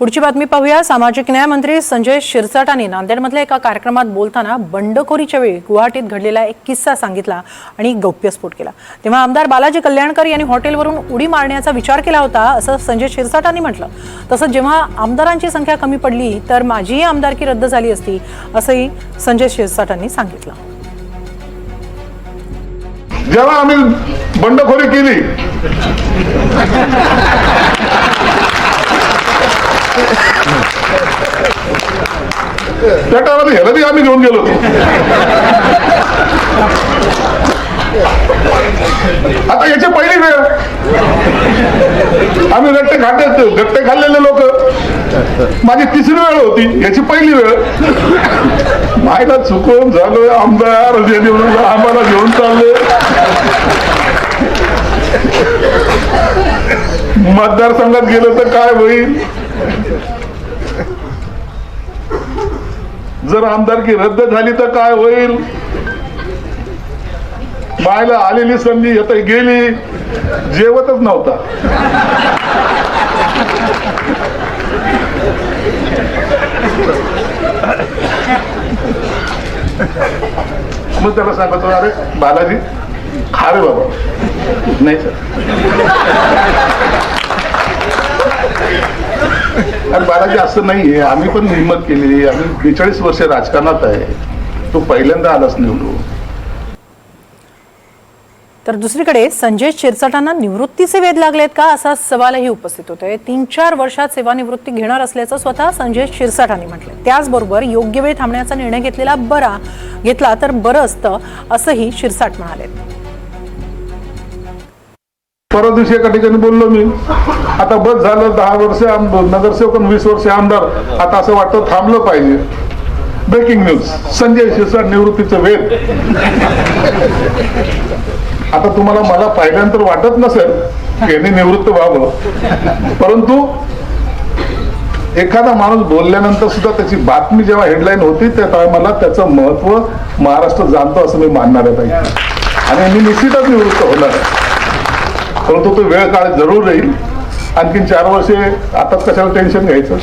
पुढची बातमी पाहूया. सामाजिक न्याय मंत्री संजय शिरसाटांनी नांदेडमधल्या एका कार्यक्रमात बोलताना बंडखोरीच्या वेळी गुवाहाटीत घडलेला एक किस्सा सांगितला आणि गौप्यस्फोट केला. तेव्हा आमदार बालाजी कल्याणकर यांनी हॉटेलवरून उडी मारण्याचा विचार केला होता असं संजय शिरसाटांनी म्हटलं. तसंच जेव्हा आमदारांची संख्या कमी पडली तर माझीही आमदारकी रद्द झाली असती असंही संजय शिरसाटांनी सांगितलं. जेव्हा आम्ही बंडखोरी केली त्या टायमाला ह्याला बी आम्ही घेऊन गेलो. आता याची पहिली वेळ. आम्ही रट्टे खाते गट्टे खाल्लेले लोक. माझी तिसरी वेळ होती याची पहिली वेळ. मायला चुकून झालं आमदार आम्हाला घेऊन चालले मतदारसंघात गेलं तर काय होईल? जर आमदारकी रद्द झाली तर काय होईल? मायला आलेली संधी येत गेली. जेवतच नव्हता. मग त्याला सांगतो अरे बालाजी खा रे बाबा. नाही सर. आणि बालाजी असं नाहीये. आम्ही पण हिंमत केली आम्ही बेचाळीस वर्ष राजकारणात आहे. तो पहिल्यांदा आलाच निवडून. तर दुसरीकडे संजय शिरसाटांना निवृत्तीचे वेध लागलेत का? असा सवालही उपस्थित होतोय. तीन चार वर्षात सेवानिवृत्ती घेणार असल्याचं स्वतः संजय शिरसाटांनी म्हटलं त्याचबरोबर योग्य वेळ थांबण्याचा निर्णय घेतलेला बरा घेतला तर बरं असतं असंही शिरसाट म्हणाले परवा दिवशी एका ठिकाणी बोललो मी. आता बस झालं दहा वर्ष नगरसेवक वीस वर्ष आमदार. आता असं वाटतं थांबलं पाहिजे. ब्रेकिंग न्यूज संजय शिरसाट निवृत्तीचं वेद आता तुम्हाला मला पाहिल्यानंतर वाटत नसेल की यांनी निवृत्त व्हावं. परंतु एखादा माणूस बोलल्यानंतर सुद्धा त्याची बातमी जेव्हा हेडलाईन होती त्या टायमाला त्याचं महत्त्व महाराष्ट्र जाणतो असं मी मानणार आहे आणि मी निश्चितच निवृत्त होणार आहे. परंतु तो वेळ काळ जरूर राहील. आणखीन चार वर्षे आताच कशाला टेन्शन घ्यायचं?